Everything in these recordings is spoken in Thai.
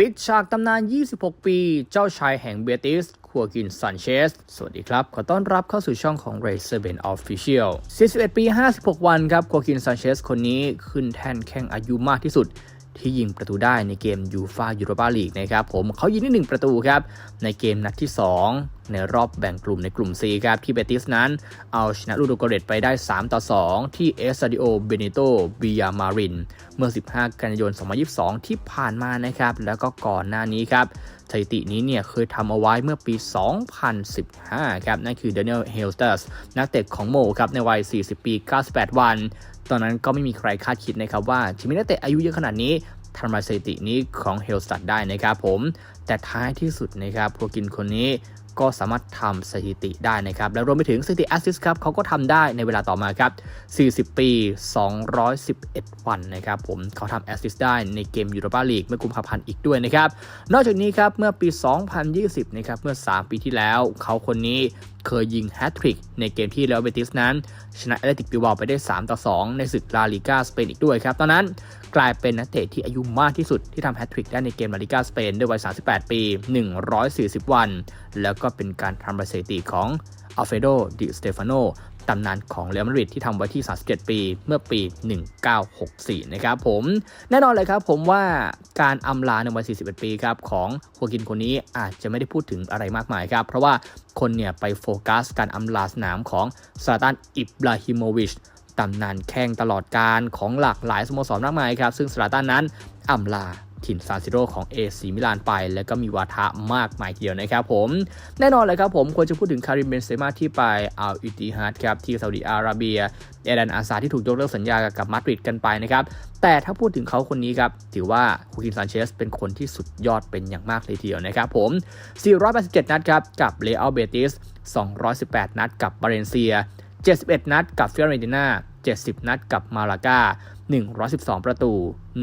ปิดฉากตำนาน 26 ปี เจ้าชายแห่งเบติส คัวกินซันเชส สวัสดีครับ ขอต้อนรับเข้าสู่ช่องของ r a c e r b e n Official 41 ปี 56 วันครับ คัวกินซันเชส คนนี้ขึ้นแท่นแข่งอายุมากที่สุด ที่ยิงประตูได้ในเกมยูฟายูโรปาลีกนะครับผมเขายิงได้หนึ่งประตูครับ ในเกมนัดที่ 2 ในรอบแบ่งกลุ่มในกลุ่ม C ครับที่เบติสนั้น เอาชนะลูโดโกเรตไปได้ 3 ต่อ 2 ที่เอสซาดิโอเบเนโตบิยามาริน เมื่อ 15 กันยายน 2022 ที่ผ่านมานะครับ แล้วก็ก่อนหน้านี้ครับสถิตินี้เนี่ยเคยทำเอาไว้เมื่อปี 2015 ครับนั่นคือเดนิเอลเฮลสเตอร์สนักเตะของโมครับในวัย 40 ปี 98 วัน ตอนนั้นก็ไม่มีใครคาดคิดนะครับว่าจะมีนักเตะอายุเยอะขนาดนี้ทำลายสถิตินี้ของเฮลสตัดได้นะครับผม แต่ท้ายที่สุดนะครับโปรกินคนนี้ ก็สามารถทำสถิติได้นะครับ และรวมไปถึงสถิติแอสซิสครับเขาก็ทำได้ในเวลาต่อมาครับ 40 ปี 211 วันนะครับผมเขาทำแอสซิสได้ในเกมยูโรปาลีกเมื่อกุมภาพันธ์อีกด้วยนะครับ นอกจากนี้ครับเมื่อปี 2020 นะครับเมื่อ 3 ปีที่แล้วเขาคนนี้เคยยิงแฮตทริกในเกมที่เลวเบติสนั้น ชนะเอตเลติกบิลบาไปได้ 3 ต่อ 2 ในศึกลาลิกาสเปนอีกด้วยครับ ตอนนั้นกลายเป็นนักเตะที่อายุมากที่สุดที่ทำแฮตทริกได้ในเกมลาลิกาสเปนด้วยวัย 38 ปี 140 วัน แล้วก็เป็นการทำลายสถิติของอัลเฟโดดิสเตฟานโนตำนานของเรอัลมาดริดที่ทำไว้ที่ 37 ปีเมื่อปี 1964 นะครับผม แน่นอนเลยครับผมว่าการอำลาในวัย 41 ปีครับของโคกินคนนี้อาจจะไม่ได้พูดถึงอะไรมากมายครับ เพราะว่าคนเนี่ยไปโฟกัสการอำลาสนามของซาตันอิบราฮิโมวิช ตำนานแข่งตลอดการของหลากหลายสโมสรมากมายครับ ซึ่งสลาตันนั้นอำลาถิ่นซานซิโรของเอซีมิลานไป แล้วก็มีวาทะมากมายทีเดียวนะครับผม แน่นอนเลยครับผมควรจะพูดถึงคาริมเบนเซม่าที่ไปอัลอิติฮัดครับที่ซาอุดิอาระเบียเอดันอาซาที่ถูกยกเลิกสัญญากับมาดริดกันไปนะครับ แต่ถ้าพูดถึงเขาคนนี้ครับ ถือว่าคูคินซานเชสเป็นคนที่สุดยอดเป็นอย่างมากเลยทีเดียวนะครับผม 487 นัดครับ กับเลอัลเบติส218 นัดกับบาเรนเซีย 71 นัดกับฟิอเรนติน่า70 นัดกับมาลากา112 ประตู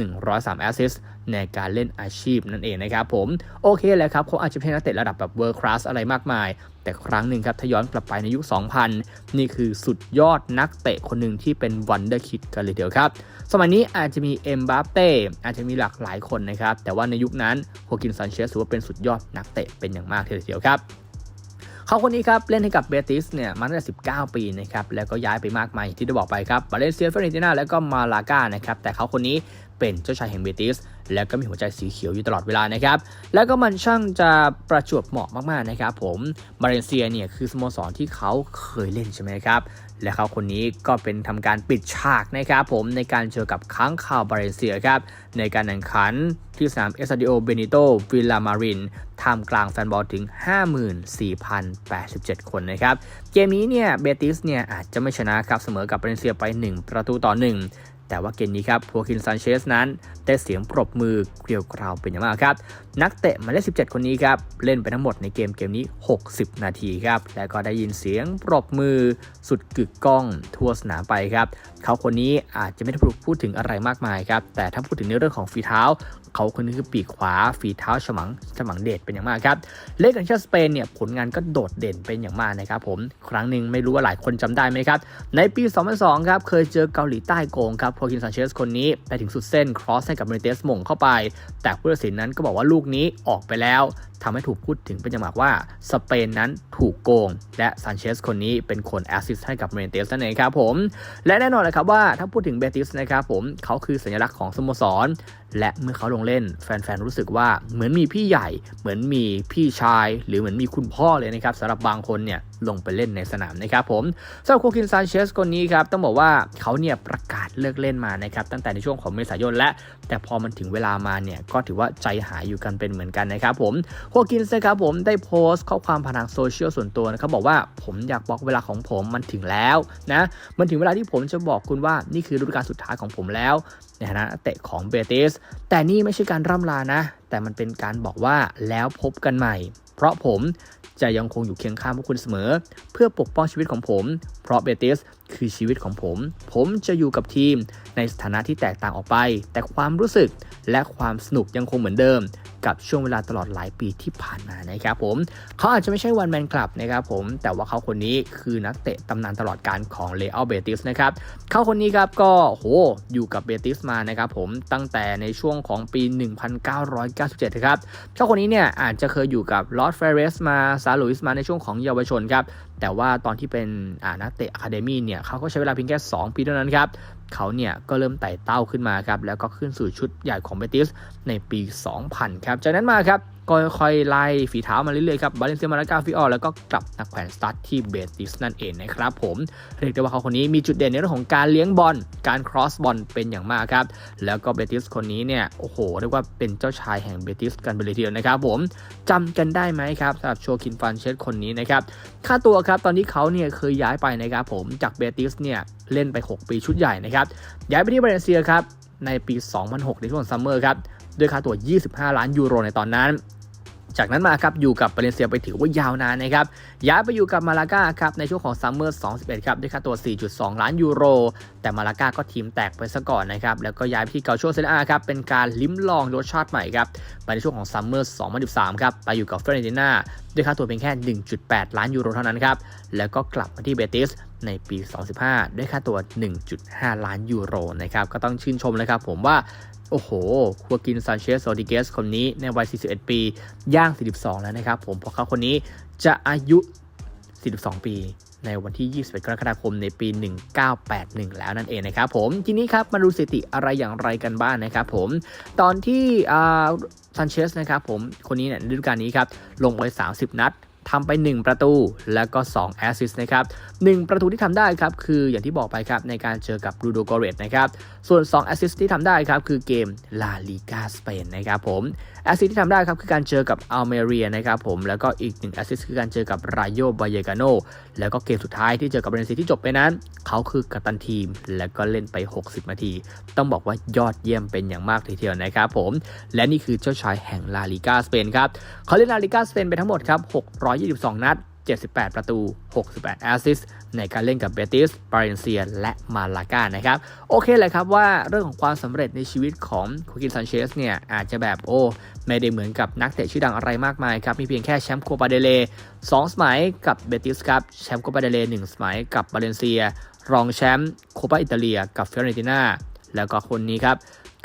103 แอสซิสในการเล่นอาชีพนั่นเองนะครับผม โอเคแหละครับเขาอาจจะไม่ใช่นักเตะระดับแบบเวิร์คลาสอะไรมากมาย แต่ครั้งหนึ่งครับถ้าย้อนกลับไปในยุค 2000 นี่คือสุดยอดนักเตะคนหนึ่งที่เป็นวันเดอร์คิดกันเลยเดียวครับ สมัยนี้อาจจะมีเอ็มบัปเป้อาจจะมีหลากหลายคนนะครับ แต่ว่าในยุคนั้นโฮกินซันเชสถือว่าเป็นสุดยอดนักเตะเป็นอย่างมากเลยเดียวครับ เขาคนนี้ครับเล่นให้กับเบติสเนี่ยมาตั้งแต่19 ปีนะครับแล้วก็ย้ายไปมากมายที่ได้บอกไปครับบาเลนเซียเฟรนติน่าแล้วก็มาลากานะครับแต่เขาคนนี้เป็นเจ้าชายแห่งเบติส แล้วก็มีหัวใจสีเขียวอยู่ตลอดเวลานะครับ แล้วก็มันช่างจะประจวบเหมาะมากๆนะครับผมบาเลเซียเนี่ยคือสโมสรที่เขาเคยเล่นใช่ไหมครับ และเขาคนนี้ก็เป็นทำการปิดฉากนะครับผมในการเจอกับค้างคาวบาเลเซียครับ ในการแข่งขันที่สนามเอสซาดิโอเบนิโตวิลลามารินท่ามกลางแฟนบอลถึง 54,087 คนนะครับ เกมนี้เนี่ยเบติสเนี่ยอาจจะไม่ชนะครับเสมอกับบาเลเซียไป 1 ประตูต่อ 1 แต่ว่าเกมนี้ครับพัวคินซันเชสนั้นได้เสียงปรบมือเกลียวกราวเป็นอย่างมากครับ นักเตะหมายเลข17 คนนี้ครับ เล่นไปทั้งหมดในเกมเกมนี้ 60 นาทีครับ และก็ได้ยินเสียงปรบมือสุดกึกก้องทั่วสนามไปครับ เขาคนนี้อาจจะไม่ได้พูดถึงอะไรมากมายครับ แต่ถ้าพูดถึงในเรื่องของฝีเท้า เขาคนนี้คือปีกขวาฝีเท้าฉมังฉมังเดชเป็นอย่างมากครับเล่นกับชาติสเปนเนี่ยผลงานก็โดดเด่นเป็นอย่างมากนะครับผมครั้งหนึ่งไม่รู้ว่าหลายคนจำได้ไหมครับ ในปี 2002 ครับเคยเจอเกาหลีใต้โกงครับโพคินซานเชสคนนี้ไปถึงสุดเส้นครอสให้กับเมเตสมงเข้าไป แต่ผู้ตัดสินนั้นก็บอกว่าลูกนี้ออกไปแล้ว ทำให้ถูกพูดถึงเป็นอย่างมากว่าสเปนนั้นถูกโกง และซานเชสคนนี้เป็นคนแอสซิสต์ให้กับเมนเตสนั่นเองครับผม และแน่นอนเลยครับว่าถ้าพูดถึงเบติสนะครับผมเขาคือสัญลักษณ์ของสโมสร และเมื่อเขาลงเล่น แฟนๆรู้สึกว่าเหมือนมีพี่ใหญ่ เหมือนมีพี่ชาย หรือเหมือนมีคุณพ่อเลยนะครับสำหรับบางคนเนี่ย ลงไปเล่นในสนามนะครับผมสำหรับโคคินซานเชสคนนี้ครับต้องบอกว่าเขาเนี่ยประกาศเลิกเล่นมานะครับตั้งแต่ในช่วงของเมษายนและ แต่พอมันถึงเวลามาเนี่ยก็ถือว่าใจหายอยู่กันเป็นเหมือนกันนะครับผมโคกินส์นะครับผมได้โพสต์ข้อความผ่านทางโซเชียลส่วนตัวนะครับบอกว่าผมอยากบอกเวลาของผมมันถึงแล้วนะมันถึงเวลาที่ผมจะบอกคุณว่านี่คือฤดูกาลสุดท้ายของผมแล้วในฐานะเตะของเบติสแต่นี่ไม่ใช่การร่ำลานะ แต่มันเป็นการบอกว่าแล้วพบกันใหม่ เพราะผมจะยังคงอยู่เคียงข้างพวกคุณเสมอ เพื่อปกป้องชีวิตของผม เพราะเบติสคือชีวิตของผม ผมจะอยู่กับทีมในสถานะที่แตกต่างออกไป แต่ความรู้สึกและความสนุกยังคงเหมือนเดิม กับช่วงเวลาตลอดหลายปีที่ผ่านมานะครับผมเขาอาจจะไม่ใช่วันแมนคลับนะครับผมแต่ว่าเขาคนนี้คือนักเตะตำนานตลอดการของเลอัลเบติสนะครับเขาคนนี้ครับก็โหอยู่กับเบติสมานะครับผมตั้งแต่ในช่วงของปี 1997นะครับเขาคนนี้เนี่ยอาจจะเคยอยู่กับลอสเฟเรสมาซาลุยส์มาในช่วงของเยาวชนครับแต่ว่าตอนที่เป็นนักเตะอะคาเดมี่เนี่ยเขาก็ใช้เวลาเพียงแค่ 2 ปีเท่านั้นครับ เขาเนี่ยก็เริ่มไต่เต้าขึ้นมาครับแล้วก็ขึ้นสู่ชุดใหญ่ของเบติสในปี 2000 ครับ จากนั้นมาครับ ก็ค่อยไล่ฝีเท้ามาเรื่อยๆครับบาเลนเซียมาลากาฟิออลแล้วก็กลับนักแขวนสตาร์ทที่เบติสนั่นเองนะครับผมเรียกได้ว่าเขาคนนี้มีจุดเด่นในเรื่องของการเลี้ยงบอลการครอสบอลเป็นอย่างมากครับแล้วก็เบติสคนนี้เนี่ยโอ้โหเรียกว่าเป็นเจ้าชายแห่งเบติสกันไปเลยทีเดียวนะครับผมจำกันได้ไหมครับสำหรับโชคินฟันเชสคนนี้นะครับค่าตัวครับตอนที่เขาเนี่ยเคยย้ายไปนะครับผมจากเบติสเนี่ยเล่นไป 6 ปีชุดใหญ่นะครับย้ายไปที่บาเลนเซียครับในปี 2006 ในช่วงซัมเมอร์ครับ ด้วยค่าตัว 25 ล้านยูโรในตอนนั้นจากนั้นมาครับอยู่กับบาเลนเซียไปถือว่ายาวนานนะครับย้ายไปอยู่กับมาลากาครับในช่วงของซัมเมอร์2011ครับด้วยค่าตัว 4.2 ล้านยูโร แต่มาลากาก็ทีมแตกไปซะก่อนนะครับแล้วก็ย้ายไปที่เกาโชเซนอาครับเป็นการลิ้มลองรสชาติใหม่ครับไปในช่วงของซัมเมอร์2013ครับไปอยู่กับเฟรนติน่า ด้วยค่าตัวเพียงแค่ 1.8 ล้านยูโรเท่านั้นครับ แล้วก็กลับมาที่เบติสในปี 2015 ด้วยค่าตัว 1.5 ล้านยูโรนะครับ ก็ต้องชื่นชมเลยครับผมว่า โอ้โหคัวกินซานเชสโรดิเกสคนนี้ในวัย 41 ปี ย่าง 42 แล้วนะครับผม เพราะเขาคนนี้จะอายุ 42 ปี ในวันที่ 21 กรกฎาคมในปี 1981 แล้วนั่นเองนะครับผมทีนี้ครับมาดูสถิติอะไรอย่างไรกันบ้างนะครับผมตอนที่ซานเชสนะครับผมคนนี้เนี่ยฤดูกาลนี้ครับลงไป 30 นัดทำไป 1 ประตู แล้วก็ 2 แอสซิสต์นะครับ1ประตูที่ทำได้ครับ คืออย่างที่บอกไปครับ ในการเจอกับรูโดโกเรตนะครับ ส่วน 2 แอสซิสต์ที่ทำได้ครับ คือเกมลาลีกาสเปนนะครับผม แอสซิสที่ทำได้ครับคือการเจอกับอัลเมเรียนะครับผมแล้วก็อีกหนึ่งแอสซิสคือการเจอกับรายโยบายกาโนแล้วก็เกมสุดท้ายที่เจอกับเบรนซีที่จบไปนั้น เขาคือกัปตันทีม แล้วก็เล่นไป 60 นาที ต้องบอกว่ายอดเยี่ยมเป็นอย่างมากทีเดียวนะครับผมและนี่คือเจ้าชายแห่งลาลิกาสเปนครับเขาเล่นลาลิกาสเปนไปทั้งหมดครับ622 นัด 78 ประตู 68 แอสซิสในการเล่นกับเบติสบาเรนเซียและมาลากานะครับ โอเคเลยครับว่าเรื่องของความสำเร็จในชีวิตของคูกินซันเชสเนี่ย อาจจะแบบโอ้ ไม่ได้เหมือนกับนักเตะชื่อดังอะไรมากมายครับ มีเพียงแค่แชมป์โคปาเดเล2สมัยกับเบติสครับ แชมป์โคปาเดเล1สมัยกับบาเลนเซีย รองแชมป์โคปาอิตาเลียกับเฟรนติน่าแล้วก็คนนี้ครับ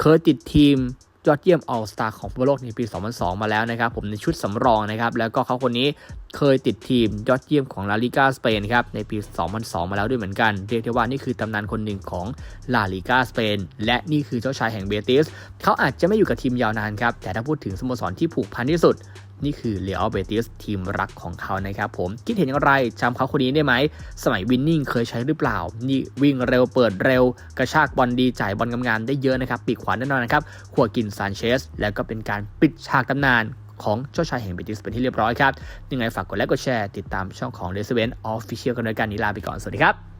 เคยติดทีม ยอดเยี่ยมออลสตาร์ของฟุตบอลโลกในปี 2002 มาแล้วนะครับผมในชุดสำรองนะครับแล้วก็เขาคนนี้เคยติดทีมยอดเยี่ยมของลาลิกาสเปนครับในปี 2002 มาแล้วด้วยเหมือนกัน เรียกได้ว่านี่คือตำนานคนหนึ่งของลาลิกาสเปนและนี่คือเจ้าชายแห่งเบติสเขาอาจจะไม่อยู่กับทีมยาวนานครับแต่ถ้าพูดถึงสโมสรที่ผูกพันที่สุด นี่คือเลอัลเบติสทีมรักของเขานะครับผมคิดเห็นอย่างไรจำเขาคนนี้ได้ไหม สมัยวินนิ่งเคยใช้หรือเปล่า นี่วิ่งเร็วเปิดเร็ว กระชากบอลดีจ่ายบอลกำงามๆได้เยอะนะครับ ปีกขวาแน่นอนนะครับขัวกินซานเชสแล้วก็เป็นการปิดฉากตำนานของเจ้าชายแห่งเบติสเป็นที่เรียบร้อยครับยังไงฝากกดไลค์กดแชร์ติดตามช่องของ r e s i d e n t Official กันด้วยกันนี้ลาไปก่อนสวัสดีครับ